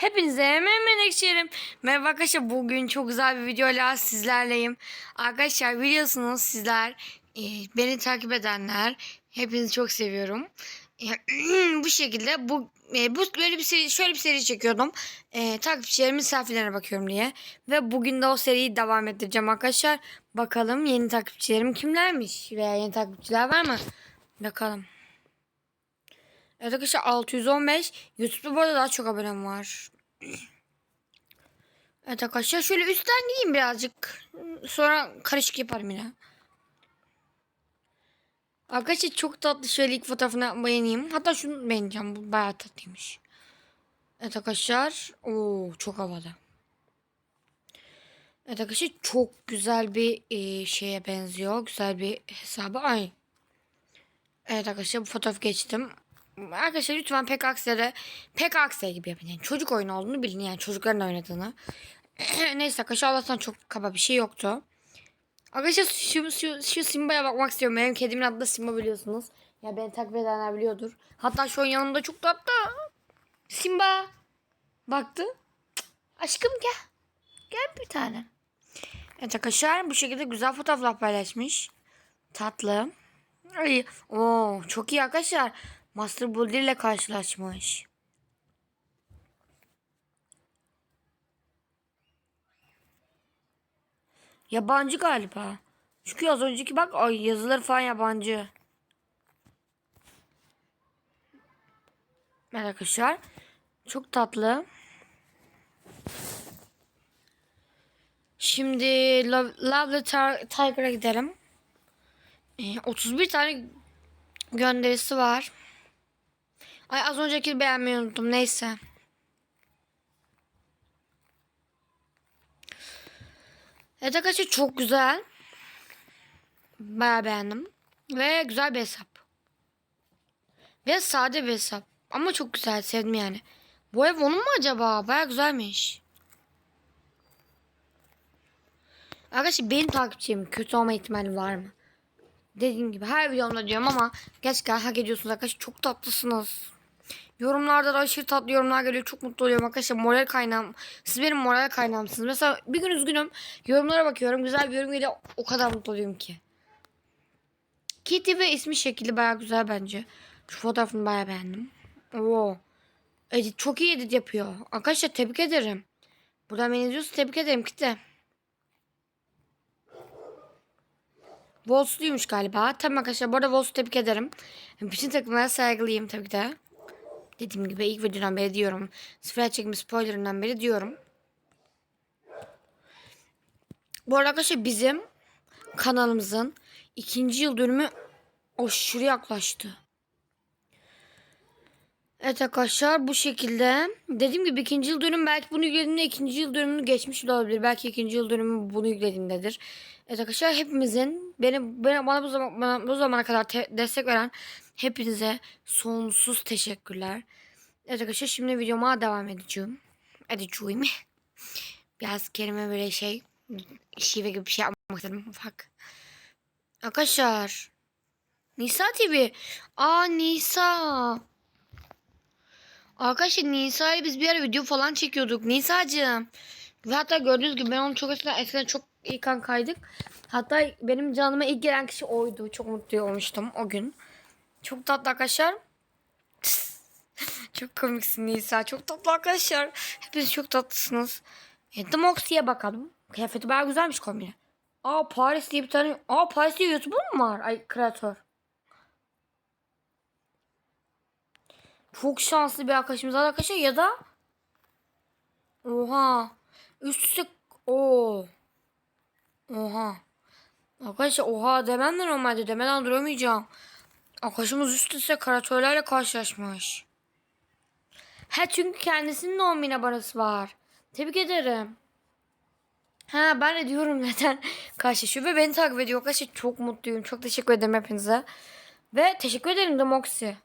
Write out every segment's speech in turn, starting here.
Hepinize hemen menekşerim. Merhaba arkadaşlar bugün çok güzel bir videoyla sizlerleyim. Arkadaşlar biliyorsunuz sizler e, beni takip edenler hepinizi çok seviyorum. E, bu şekilde bu e, bu böyle bir seri şöyle bir seri çekiyordum. E, takipçilerimin misafirlerine bakıyorum diye. Ve bugün de o seriyi devam ettireceğim arkadaşlar. Bakalım yeni takipçilerim kimlermiş veya yeni takipçiler var mı? Bakalım. Evet arkadaşlar 615. YouTube'da bu arada daha çok abonem var. Evet arkadaşlar şöyle üstten gideyim birazcık. Sonra karışık yaparım yine. Arkadaşlar çok tatlı şöyle ilk fotoğrafına beğeneyim. Hatta şunu beğeneceğim. Bu bayağı tatlıymış. Evet arkadaşlar. Oo çok havalı. Evet arkadaşlar çok güzel bir e, şeye benziyor. Güzel bir hesabı. Ay. Evet arkadaşlar bu fotoğraf geçtim. Arkadaşlar lütfen pek akse gibi yapın. Yani çocuk oyunu olduğunu bilin yani çocukların oynadığını. Neyse arkadaşlar Allah'tan çok kaba bir şey yoktu. Arkadaşlar şu, şu, şu Simba'ya bakmak istiyorum. Benim kedimin adı da Simba biliyorsunuz. Ya beni takip edenler biliyordur. Hatta şu an yanımda çok tatlı. Simba. Baktı. Aşkım gel. Gel bir tane. Evet arkadaşlar bu şekilde güzel fotoğraflar paylaşmış. Tatlı. Ay, oo, çok iyi arkadaşlar. Master Builder ile karşılaşmış. Yabancı galiba. Çünkü az önceki bak ay yazıları falan yabancı. Evet arkadaşlar. Çok tatlı. Şimdi Love, Lovely Tiger'a gidelim. Ee, 31 tane gönderisi var. Ay az önceki beğenmeyi unuttum. Neyse. Evet çok güzel. Bayağı beğendim. Ve güzel bir hesap. Ve sade bir hesap. Ama çok güzel sevdim yani. Bu ev onun mu acaba? Bayağı güzelmiş. Arkadaşlar benim takipçim kötü olma ihtimali var mı? Dediğim gibi her videomda diyorum ama gerçekten hak ediyorsunuz arkadaşlar. Çok tatlısınız. Yorumlarda da aşırı tatlı yorumlar geliyor. Çok mutlu oluyorum arkadaşlar. Moral kaynağım. Siz benim moral kaynağımsınız. Mesela bir gün üzgünüm. Yorumlara bakıyorum. Güzel bir yorum geliyor. O kadar mutlu oluyorum ki. Kitty ve ismi şekli baya güzel bence. Şu fotoğrafını baya beğendim. Oo. Edit çok iyi edit yapıyor. Arkadaşlar tebrik ederim. Buradan beni izliyorsa tebrik ederim Kitty. Wolfsluymuş galiba. Tamam arkadaşlar bu arada Wolfs'u tebrik ederim. Bütün takımlara saygılıyım tabii ki de. Dediğim gibi ilk videodan beri diyorum. Sıfır çekimi spoilerından beri diyorum. Bu arada arkadaşlar bizim kanalımızın ikinci yıl dönümü aşırı yaklaştı. Evet arkadaşlar bu şekilde. Dediğim gibi ikinci yıl dönüm belki bunu yüklediğimde ikinci yıl dönümünü geçmiş olabilir. Belki ikinci yıl dönümü bunu yüklediğimdedir. Evet arkadaşlar hepimizin beni, beni bana bu zaman bana bu zamana kadar te- destek veren hepinize sonsuz teşekkürler. Evet arkadaşlar şimdi videoma devam edeceğim. Edeceğim. Biraz kelime böyle şey şive gibi bir şey yapmak istedim. Ufak. Arkadaşlar. Nisa TV. Aa Nisa. Arkadaşlar Nisa'yı biz bir ara video falan çekiyorduk. Nisa'cığım. Hatta gördüğünüz gibi ben onu çok eskiden, eskiden çok iyi kankaydık. Hatta benim canıma ilk gelen kişi oydu. Çok mutlu olmuştum o gün. Çok tatlı arkadaşlar. çok komiksin Nisa. Çok tatlı arkadaşlar. Hepiniz çok tatlısınız. E, The Moxie'ye bakalım. Kıyafeti bayağı güzelmiş kombine. Aa Paris diye bir tane. Aa Paris diye YouTuber mu var? Ay kreatör. Çok şanslı bir arkadaşımız var ya da Oha. Üst üste o. Oha. Arkadaşlar oha demem de normalde demeden duramayacağım. Arkadaşımız üst üste karatörlerle karşılaşmış. He çünkü kendisinin de 10 bin abonesi var. Tebrik ederim. Ha ben de diyorum neden karşılaşıyor ve beni takip ediyor. Arkadaşlar çok mutluyum. Çok teşekkür ederim hepinize. Ve teşekkür ederim de Moxie.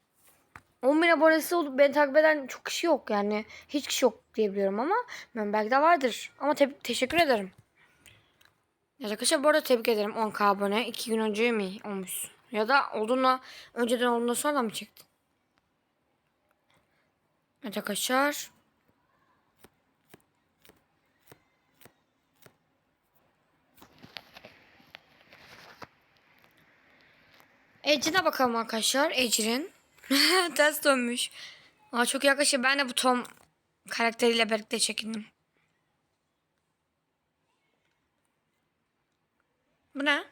10.000 abonesi olup beni takip eden çok kişi yok yani. Hiç kişi yok diyebiliyorum ama ben belki de vardır. Ama te- teşekkür ederim. Ya arkadaşlar bu arada tebrik ederim 10k abone. 2 gün önce mi olmuş? Ya da olduğuna önceden olduğunda sonra mı çektin? Evet arkadaşlar. Ecrin'e bakalım arkadaşlar. Ecrin. Ters dönmüş. Aa, çok yaklaşıyor. Ben de bu Tom karakteriyle birlikte çekindim. Bu ne?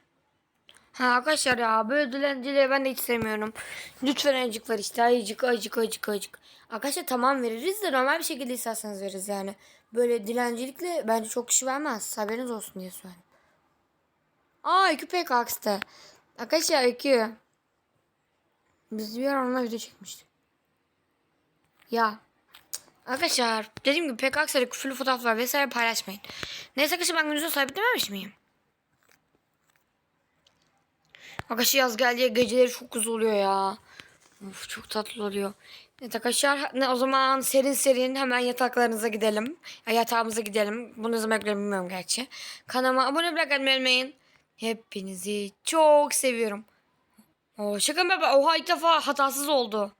Ha arkadaşlar ya böyle dilencileri ben de hiç sevmiyorum. Lütfen ayıcık var işte ayıcık ayıcık ayıcık ayıcık. Arkadaşlar tamam veririz de normal bir şekilde isterseniz veririz yani. Böyle dilencilikle bence çok kişi vermez. Haberiniz olsun diye söylüyorum. Aa Öykü pek aksdı. Arkadaşlar Öykü. Biz bir ara onunla video çekmiştik. Ya. Arkadaşlar dediğim gibi pek aksarı küfürlü fotoğraflar vesaire paylaşmayın. Neyse arkadaşlar ben gününüzü sabitlememiş miyim? Arkadaşlar yaz geldiği geceleri çok güzel oluyor ya. Of çok tatlı oluyor. Evet arkadaşlar ne, o zaman serin serin hemen yataklarınıza gidelim. Ya, yatağımıza gidelim. Bunu ne zaman yapıyorum bilmiyorum gerçi. Kanalıma abone bırakmayı unutmayın. Hepinizi çok seviyorum. Oo, şaka mı? Oha ilk defa hatasız oldu.